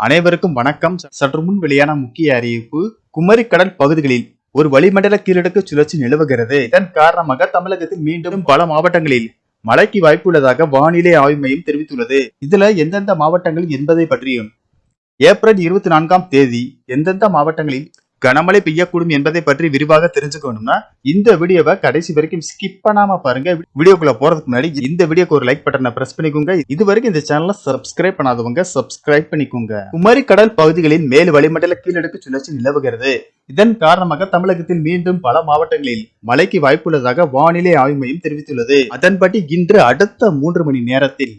அனைவருக்கும் வணக்கம். சற்று முன் வெளியான முக்கிய அறிவிப்பு குமரிக்கடல் பகுதிகளில் ஒரு வளிமண்டல கீழடுக்கு சுழற்சி நிலவுகிறது. இதன் காரணமாக தமிழகத்தில் மீண்டும் பல மாவட்டங்களில் மழைக்கு வாய்ப்புள்ளதாக வானிலை ஆய்வு மையம் தெரிவித்துள்ளது. இதுல எந்தெந்த மாவட்டங்கள் என்பதை பற்றியும் ஏப்ரல் இருபத்தி நான்காம் தேதி எந்தெந்த மாவட்டங்களில் கனமழை பெய்யக்கூடும் என்பதை பற்றி விரிவாக தெரிஞ்சுக்கணும்னா இந்த வீடியோவை கடைசி வரைக்கும் ஸ்கிப் பண்ணாம பாருங்க. வீடியோக்குள்ள போறதுக்கு முன்னாடி இந்த வீடியோக்கு ஒரு லைக் பட்டனை பிரஸ் பண்ணிக்கோங்க. இது வரைக்கும் இந்த சேனலை சப்ஸ்கிரைப் பண்ணாதவங்க சப்ஸ்கிரைப் பண்ணிக்கோங்க. குமரி கடல் பகுதிகளில் மேல் வளிமண்டல கீழடுக்கு சுழற்சி நிலவுகிறது. இதன் காரணமாக தமிழகத்தில் மீண்டும் பல மாவட்டங்களில் மழைக்கு வாய்ப்புள்ளதாக வானிலை ஆய்வு மையம் தெரிவித்துள்ளது. அதன்படி இன்று அடுத்த மூன்று மணி நேரத்தில்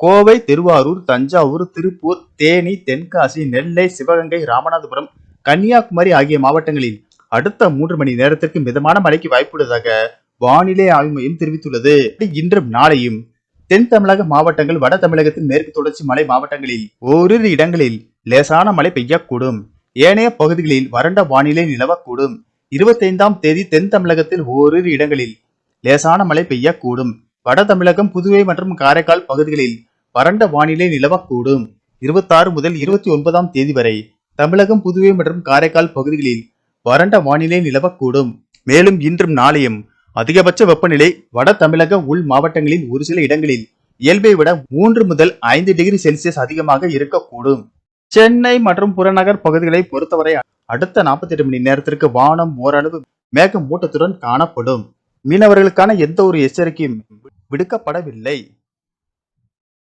கோவை திருவாரூர் தஞ்சாவூர் திருப்பூர் தேனி தென்காசி நெல்லை சிவகங்கை ராமநாதபுரம் கன்னியாகுமரி ஆகிய மாவட்டங்களில் அடுத்த மூன்று மணி நேரத்திற்கு மிதமான மழைக்கு வாய்ப்புள்ளதாக வானிலை ஆய்வு மையம் தெரிவித்துள்ளது. இன்றும் நாளையும் தென் தமிழக மாவட்டங்கள் வட தமிழகத்தின் மேற்கு தொடர்ச்சி மலை மாவட்டங்களில் ஓரிரு இடங்களில் லேசான மழை பெய்யக்கூடும். ஏனைய பகுதிகளில் வறண்ட வானிலை நிலவக்கூடும். இருபத்தைந்தாம் தேதி தென் தமிழகத்தில் ஓரிரு இடங்களில் லேசான மழை பெய்யக்கூடும். வட தமிழகம் புதுவை மற்றும் காரைக்கால் பகுதிகளில் வறண்ட வானிலை நிலவக்கூடும். இருபத்தாறு முதல் இருபத்தி ஒன்பதாம் தேதி வரை தமிழகம் புதுவை மற்றும் காரைக்கால் பகுதிகளில் வறண்ட வானிலை நிலவக்கூடும். மேலும் இன்றும் நாளையும் அதிகபட்ச வெப்பநிலை வட தமிழக உள் மாவட்டங்களில் ஒரு சில இடங்களில் இயல்பை விட மூன்று முதல் ஐந்து டிகிரி செல்சியஸ் அதிகமாக இருக்கக்கூடும். சென்னை மற்றும் புறநகர் பகுதிகளை பொறுத்தவரை அடுத்த நாற்பத்தி எட்டு மணி நேரத்திற்கு வானம் ஓரளவு மேக மூட்டத்துடன் காணப்படும். மீனவர்களுக்கான எந்த ஒரு எச்சரிக்கையும் விடுக்கப்படவில்லை.